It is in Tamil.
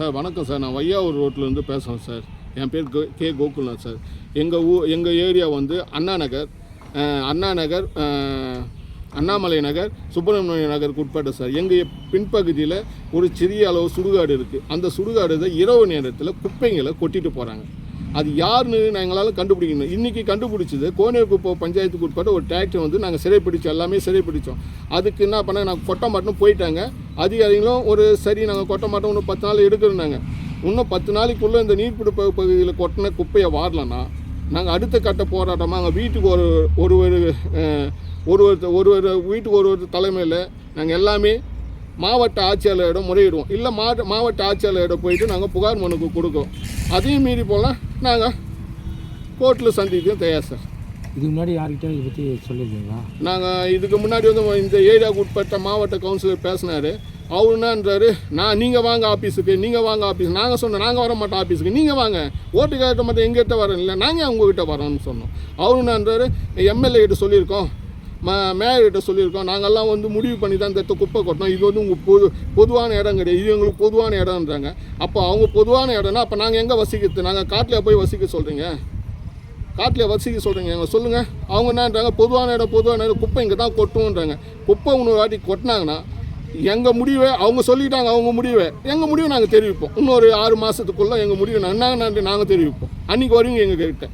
சார் வணக்கம் சார். நான் வையாவூர் ரோட்லேருந்து பேசுகிறேன் சார். என் பேர் கோ கே. கோகுல்நாத் சார். எங்கள் ஊ எங்கள் ஏரியா வந்து அண்ணா நகர். அண்ணா நகர் அண்ணாமலை நகர் சுப்பிரமணிய நகருக்கு உட்பட்ட சார். எங்கள் பின்பகுதியில் ஒரு சிறிய அளவு சுடுகாடு இருக்குது அந்த சுடுகாடு தான் இரவு நேரத்தில் குப்பைங்களை கொட்டிட்டு போகிறாங்க அது யாருன்னு எங்களால் கண்டுபிடிக்கணும் இன்றைக்கி கண்டுபிடிச்சது கோனேர்குப்பம் பஞ்சாயத்துக்கு உட்பட்ட ஒரு டிராக்டர் வந்து நாங்கள் சிறைப்பிடிச்சோம். எல்லாமே சிறைப்பிடிச்சோம். அதுக்கு என்ன பண்ண நாங்கள் கொட்டை மட்டும் போயிட்டாங்க. அதிகாரிகளும் ஒரு சரி நாங்கள் கொட்ட மாட்டோம். இன்னும் பத்து நாள் எடுக்கிறோன்னாங்க இன்னும் பத்து நாளைக்குள்ளே இந்த நீர்ப்பிடிப்பு பகுதியில் கொட்டின குப்பையை வாரலன்னா நாங்கள் அடுத்த கட்ட போராட்டமாக அங்கே வீட்டுக்கு ஒரு ஒரு ஒரு ஒரு ஒரு ஒரு ஒரு வீட்டுக்கு ஒரு ஒரு தலைமையில் நாங்கள் எல்லாமே மாவட்ட ஆட்சியாளரிடம் முறையிடுவோம். இல்லை மாவட்ட மாவட்ட ஆட்சியாளரிடம் போயிட்டு நாங்கள் புகார் மனுக்கு கொடுக்குறோம். அதையும் மீறி போகலாம் நாங்கள் கோர்ட்டில் சந்திக்கவும் தயார் சார். இதுக்கு முன்னாடி யார்கிட்ட இதை பற்றி சொல்லியிருக்கீங்களா? நாங்கள் இதுக்கு முன்னாடி வந்து இந்த ஏரியாவுக்கு உட்பட்ட மாவட்ட கவுன்சிலர் பேசினார். அவர் என்னன்றாரு நான் நீங்கள் வாங்க ஆஃபீஸுக்கு நீங்கள் வாங்க ஆஃபீஸ் நாங்கள் சொன்னோம் நாங்கள் வர மாட்டோம் ஆஃபீஸுக்கு நீங்கள் வாங்க. ஓட்டு கேட்ட மாட்டோம் எங்கிட்ட வரோம் இல்லை நாங்கள் உங்ககிட்ட வரோம்னு சொன்னோம். அவர் என்னன்றாரு எம்எல்ஏ கிட்ட சொல்லியிருக்கோம் ம மேயர்கிட்ட சொல்லியிருக்கோம். நாங்கள்லாம் வந்து முடிவு பண்ணி தான் இந்த குப்பை கொட்டணும் இது வந்து உங்கள் பொது பொதுவான இடம் கிடையாது. இது எங்களுக்கு பொதுவான இடம்ன்றாங்க. அப்போ அவங்க பொதுவான இடம்னா அப்போ நாங்கள் எங்கே வசிக்கிறது நாங்கள் காட்டில் போய் வசிக்க சொல்கிறீங்க காட்டில் வசிக்க சொல்கிறீங்க எங்க சொல்லுங்கள் அவங்க என்னன்றாங்க பொதுவான இடம் பொதுவான இடம் குப்பை இங்கே தான் கொட்டுவோன்றாங்க குப்பை இன்னொரு வாட்டி கொட்டினாங்கன்னா எங்கள் முடிவை அவங்க சொல்லிட்டாங்க அவங்க முடிவை. எங்கள் முடிவை நாங்கள் தெரிவிப்போம். இன்னொரு ஆறு மாதத்துக்குள்ளே எங்கள் முடிவை நாங்கள் நாங்கள் தெரிவிப்போம். அன்றைக்கி வருவீங்க எங்கள் கிட்ட.